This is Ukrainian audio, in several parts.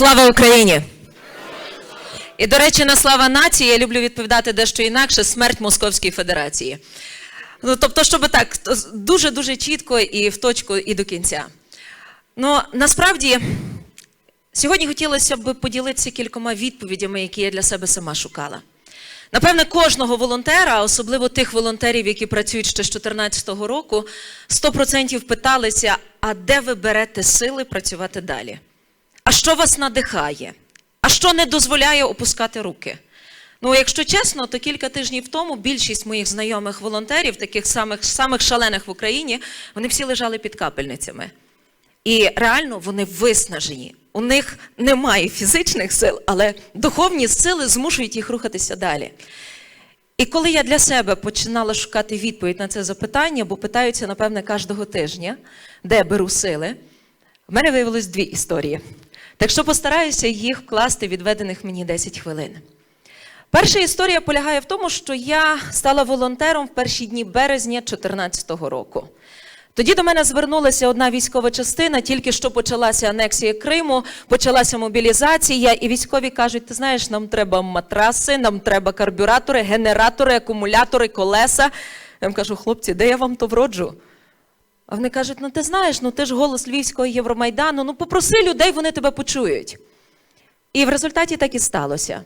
Слава Україні! І, до речі, на слава нації я люблю відповідати дещо інакше смерть Московської Федерації. Ну, тобто, щоб так, дуже-дуже чітко і в точку, і до кінця. Ну, насправді, сьогодні хотілося б поділитися кількома відповідями, які я для себе сама шукала. Напевне, кожного волонтера, особливо тих волонтерів, які працюють ще з 2014 року, 100% питалися, а де ви берете сили працювати далі? А що вас надихає? А що не дозволяє опускати руки? Ну, якщо чесно, то кілька тижнів тому більшість моїх знайомих волонтерів, таких самих, самих шалених в Україні, вони всі лежали під капельницями. І реально вони виснажені. У них немає фізичних сил, але духовні сили змушують їх рухатися далі. І коли я для себе починала шукати відповідь на це запитання, бо питаються, напевне, кожного тижня, де беру сили, в мене виявилось дві історії. Так що постараюся їх вкласти відведених мені 10 хвилин. Перша історія полягає в тому, що я стала волонтером в перші дні березня 2014 року. Тоді до мене звернулася одна військова частина, тільки що почалася анексія Криму, почалася мобілізація, і військові кажуть: ти знаєш, нам треба матраси, нам треба карбюратори, генератори, акумулятори, колеса. Я їм кажу, хлопці, де я вам то вроджу? Вони кажуть: ну ти знаєш, ну ти ж голос Львівського Євромайдану, ну попроси людей, вони тебе почують. І в результаті так і сталося.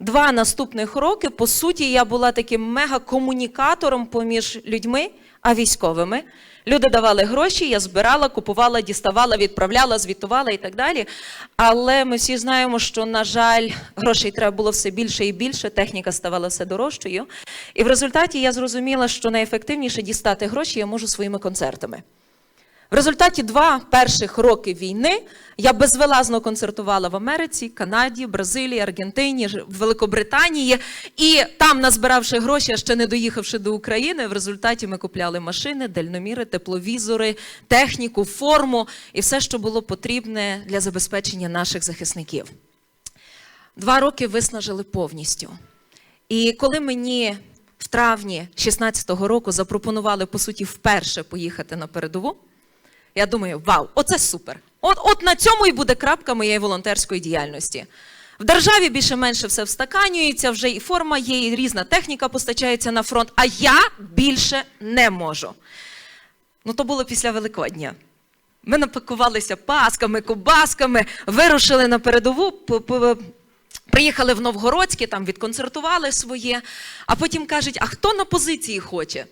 Два наступних роки, по суті, я була таким мегакомунікатором поміж людьми, а військовими. Люди давали гроші, я збирала, купувала, діставала, відправляла, звітувала і так далі. Але ми всі знаємо, що, на жаль, грошей треба було все більше і більше, техніка ставала все дорожчою. І в результаті я зрозуміла, що найефективніше дістати гроші я можу своїми концертами. В результаті два перших роки війни я безвилазно концертувала в Америці, Канаді, Бразилії, Аргентині, Великобританії. І там, назбиравши гроші, а ще не доїхавши до України, в результаті ми купляли машини, дальноміри, тепловізори, техніку, форму і все, що було потрібне для забезпечення наших захисників. Два роки виснажили повністю. І коли мені в травні 2016 року запропонували, по суті, вперше поїхати на передову. Я думаю, вау, оце супер. От от на цьому і буде крапка моєї волонтерської діяльності. В державі більше-менше все встаканюється, вже і форма є, і різна техніка постачається на фронт, а я більше не можу. Ну, то було після Великодня. Ми напакувалися пасками, кубасками, вирушили на передову, приїхали в Новгородське, там відконцертували своє, а потім кажуть: а хто на позиції хоче?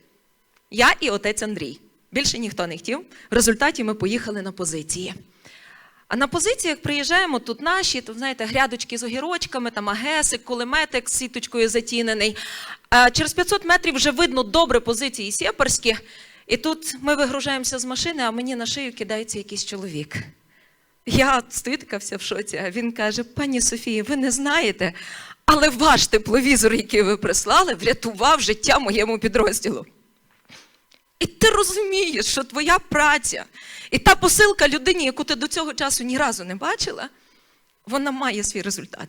Я і отець Андрій. Більше ніхто не хотів. В результаті ми поїхали на позиції. А на позиціях приїжджаємо тут наші, тут, знаєте, грядочки з огірочками, там агесик, кулеметик з сіточкою затінений. А через 500 метрів вже видно добре позиції сєпарські. І тут ми вигружаємося з машини, а мені на шию кидається якийсь чоловік. Я стою така вся в шоці, а він каже: пані Софії, ви не знаєте, але ваш тепловізор, який ви прислали, врятував життя моєму підрозділу. І ти розумієш, що твоя праця і та посилка людині, яку ти до цього часу ні разу не бачила, вона має свій результат.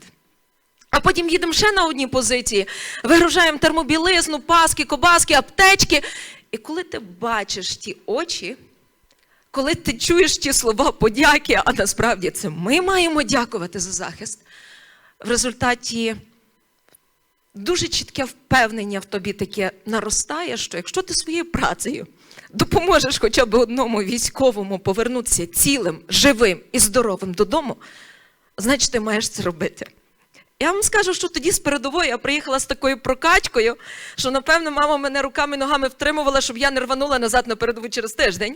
А потім їдемо ще на одній позиції, вигружаємо термобілизну, паски, кобаски, аптечки. І коли ти бачиш ті очі, коли ти чуєш ті слова подяки, а насправді це ми маємо дякувати за захист, в результаті дуже чітке впевнення в тобі таке наростає, що якщо ти своєю працею допоможеш хоча б одному військовому повернутися цілим, живим і здоровим додому, значить ти маєш це робити. Я вам скажу, що тоді з передової я приїхала з такою прокачкою, що, напевно, мама мене руками і ногами втримувала, щоб я не рванула назад на передову через тиждень.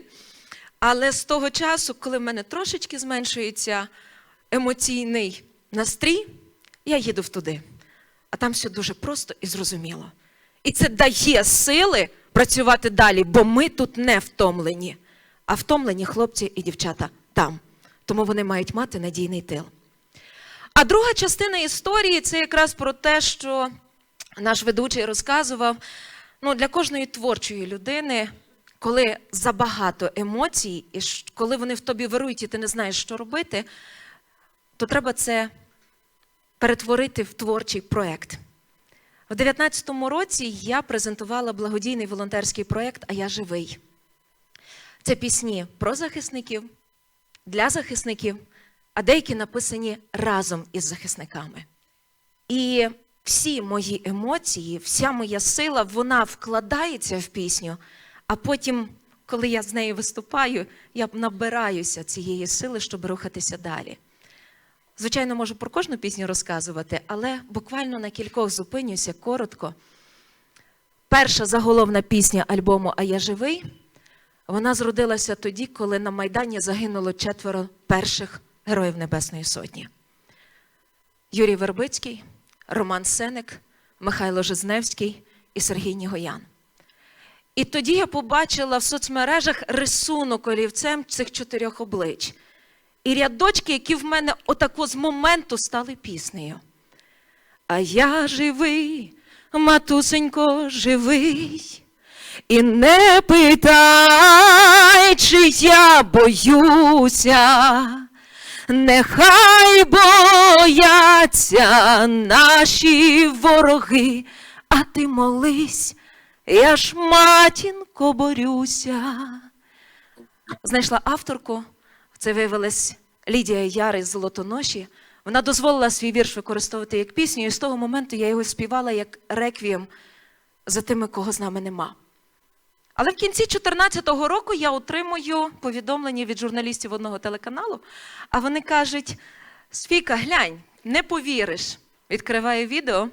Але з того часу, коли в мене трошечки зменшується емоційний настрій, я їду в туди. А там все дуже просто і зрозуміло. І це дає сили працювати далі, бо ми тут не втомлені, а втомлені хлопці і дівчата там. Тому вони мають мати надійний тил. А друга частина історії це якраз про те, що наш ведучий розказував ну, для кожної творчої людини, коли забагато емоцій, і коли вони в тобі вирують, і ти не знаєш, що робити, то треба це перетворити в творчий проєкт. У 2019 році я презентувала благодійний волонтерський проєкт А я живий. Це пісні про захисників, для захисників, а деякі написані разом із захисниками. І всі мої емоції, вся моя сила, вона вкладається в пісню, а потім, коли я з нею виступаю, я набираюся цієї сили, щоб рухатися далі. Звичайно, можу про кожну пісню розказувати, але буквально на кількох зупинюся коротко. Перша заголовна пісня альбому А я живий. Вона зродилася тоді, коли на Майдані загинуло четверо перших героїв Небесної Сотні. Юрій Вербицький, Роман Сеник, Михайло Жизневський і Сергій Нігоян. І тоді я побачила в соцмережах рисунок олівцем цих чотирьох облич. І рядочки, які в мене отако з моменту стали піснею. А я живий, матусенько, живий. І не питай, чи я боюся, нехай бояться наші вороги, а ти молись, я ж матінко борюся. Знайшла авторку, це виявилась Лідія Яри з Золотоноші. Вона дозволила свій вірш використовувати як пісню, і з того моменту я його співала як реквієм за тими, кого з нами нема. Але в кінці 2014 року я отримую повідомлення від журналістів одного телеканалу, а вони кажуть: Свіка, глянь, не повіриш. Відкриваю відео.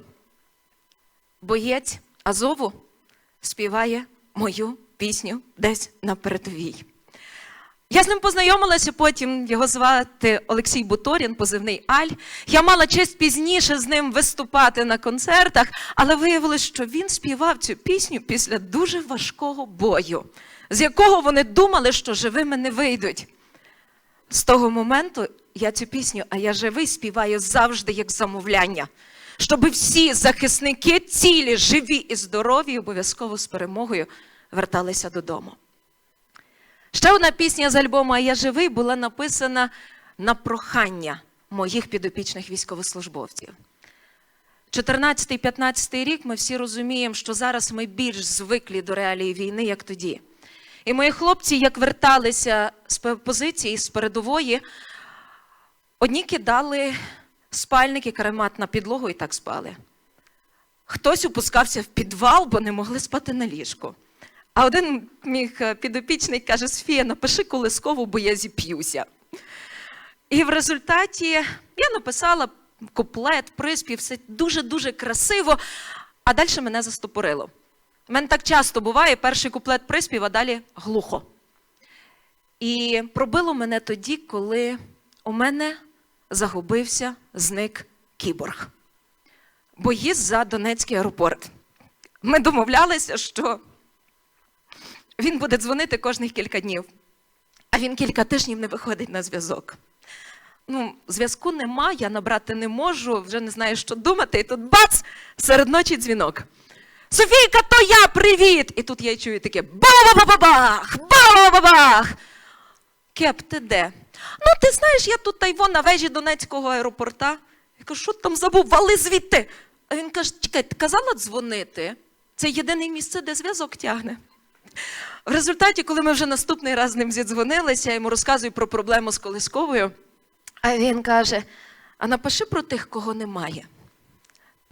Боєць Азову співає мою пісню десь на передовій. Я з ним познайомилася потім, його звати Олексій Буторін, позивний Аль. Я мала честь пізніше з ним виступати на концертах, але виявилось, що він співав цю пісню після дуже важкого бою, з якого вони думали, що живими не вийдуть. З того моменту я цю пісню, а я живий, співаю завжди як замовляння, щоб всі захисники цілі, живі і здорові, обов'язково з перемогою верталися додому. Ще одна пісня з альбому А я живий була написана на прохання моїх підопічних військовослужбовців. 14-15 рік ми всі розуміємо, що зараз ми більш звиклі до реалії війни, як тоді. І мої хлопці, як верталися з позиції, з передової, одні кидали спальники, каремат на підлогу і так спали. Хтось опускався в підвал, бо не могли спати на ліжку. А один мій е, підопічний каже: Софія, напиши колискову, бо я зіп'юся. І в результаті я написала куплет, приспів, все дуже-дуже красиво, а далі мене застопорило. У мене так часто буває, перший куплет приспів, а далі глухо. І пробило мене тоді, коли у мене загубився, зник кіборг. Боїзд за Донецький аеропорт. Ми домовлялися, що він буде дзвонити кожних кілька днів, а він кілька тижнів не виходить на зв'язок. Ну, зв'язку нема, я набрати не можу, вже не знаю, що думати. І тут бац! Серед ночі дзвінок. Софійка, то я, привіт! І тут я чую таке ба-ба-ба-ба-бах! Ба-ба-ба-бах! Кеп, ти де? Ну, ти знаєш, я тут тайво на вежі Донецького аеропорта. Я кажу, що там забув? Вали звідти. А він каже: чекай, ти казала дзвонити? Це єдине місце, де зв'язок тягне. В результаті, коли ми вже наступний раз з ним зідзвонилися, я йому розказую про проблему з колисковою, а він каже: а напиши про тих, кого немає,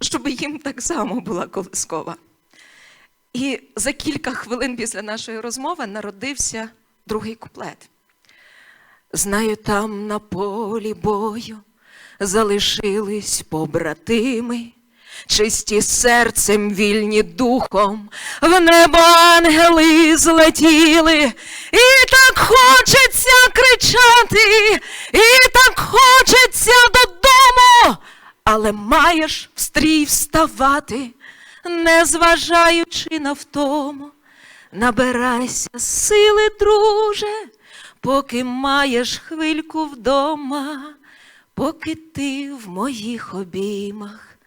щоб їм так само була колискова. І за кілька хвилин після нашої розмови народився другий куплет. Знаю, там на полі бою залишились побратими, чисті серцем, вільні духом, в небо ангели злетіли, і так хочеться кричати, і так хочеться додому, але маєш в стрій вставати, незважаючи на втому. Набирайся сили, друже, поки маєш хвильку вдома, поки ти в моїх обіймах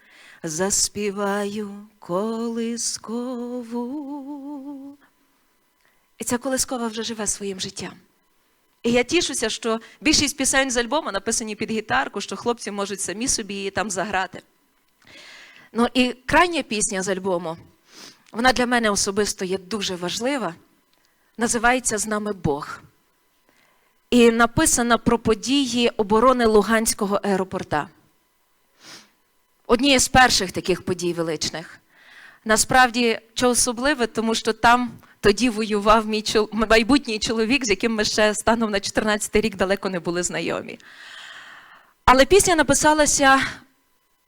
заспіваю колискову. І ця колискова вже живе своїм життям. І я тішуся, що більшість пісень з альбому написані під гітарку, що хлопці можуть самі собі її там заграти. Ну і крайня пісня з альбому, вона для мене особисто є дуже важлива. Називається З нами Бог. і написана про події оборони Луганського аеропорта. Однією з перших таких подій величних. Насправді, що особливе, тому що там тоді воював мій майбутній чоловік, з яким ми ще станом на 14 рік далеко не були знайомі. Але пісня написалася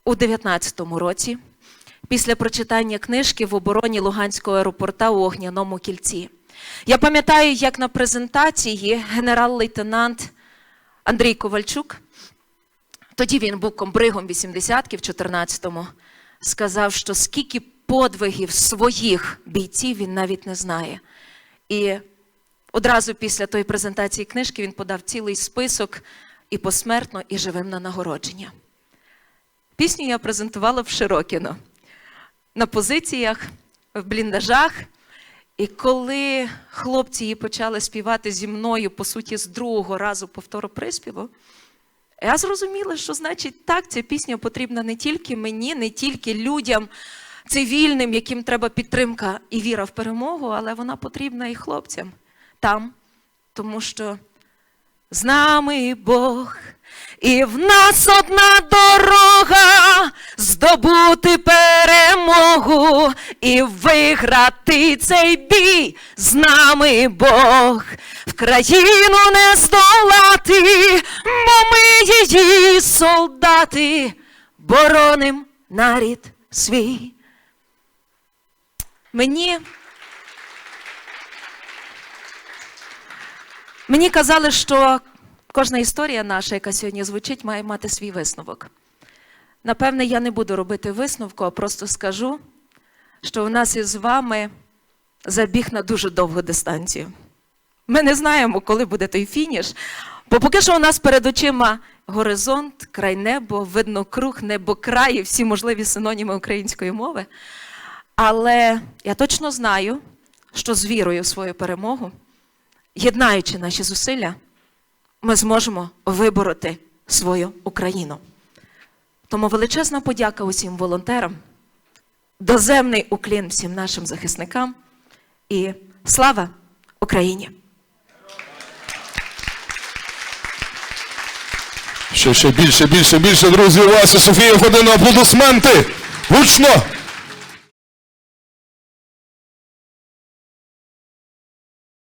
у 19-му році, після прочитання книжки в обороні Луганського аеропорта у Огняному кільці. Я пам'ятаю, як на презентації генерал-лейтенант Андрій Ковальчук, тоді він був комбригом 80-ки в 14-му, сказав, що скільки подвигів своїх бійців він навіть не знає. І одразу після тої презентації книжки він подав цілий список і посмертно, і живим на нагородження. Пісню я презентувала в Широкіно на позиціях, в бліндажах. І коли хлопці її почали співати зі мною, по суті, з другого разу повтору приспіву, я зрозуміла, що значить так, ця пісня потрібна не тільки мені, не тільки людям цивільним, яким треба підтримка і віра в перемогу, але вона потрібна і хлопцям там, тому що з нами Бог, і в нас одна дорога здобути перемогу і виграти цей бій. З нами Бог, в країну не здолати, її солдати, бороним нарід свій. Мені Мені казали, що кожна історія наша, яка сьогодні звучить, має мати свій висновок. Напевне, я не буду робити висновку, а просто скажу, що у нас із вами забіг на дуже довгу дистанцію. Ми не знаємо, коли буде той фініш, бо поки що у нас перед очима горизонт, край небо, видно круг, небо край і всі можливі синоніми української мови. Але я точно знаю, що з вірою в свою перемогу єднаючи наші зусилля, ми зможемо вибороти свою Україну. Тому величезна подяка усім волонтерам, доземний уклін всім нашим захисникам і слава Україні! Ще, ще більше, більше, більше, друзі, Вася, Софія, година, аплодисменти! Гучно!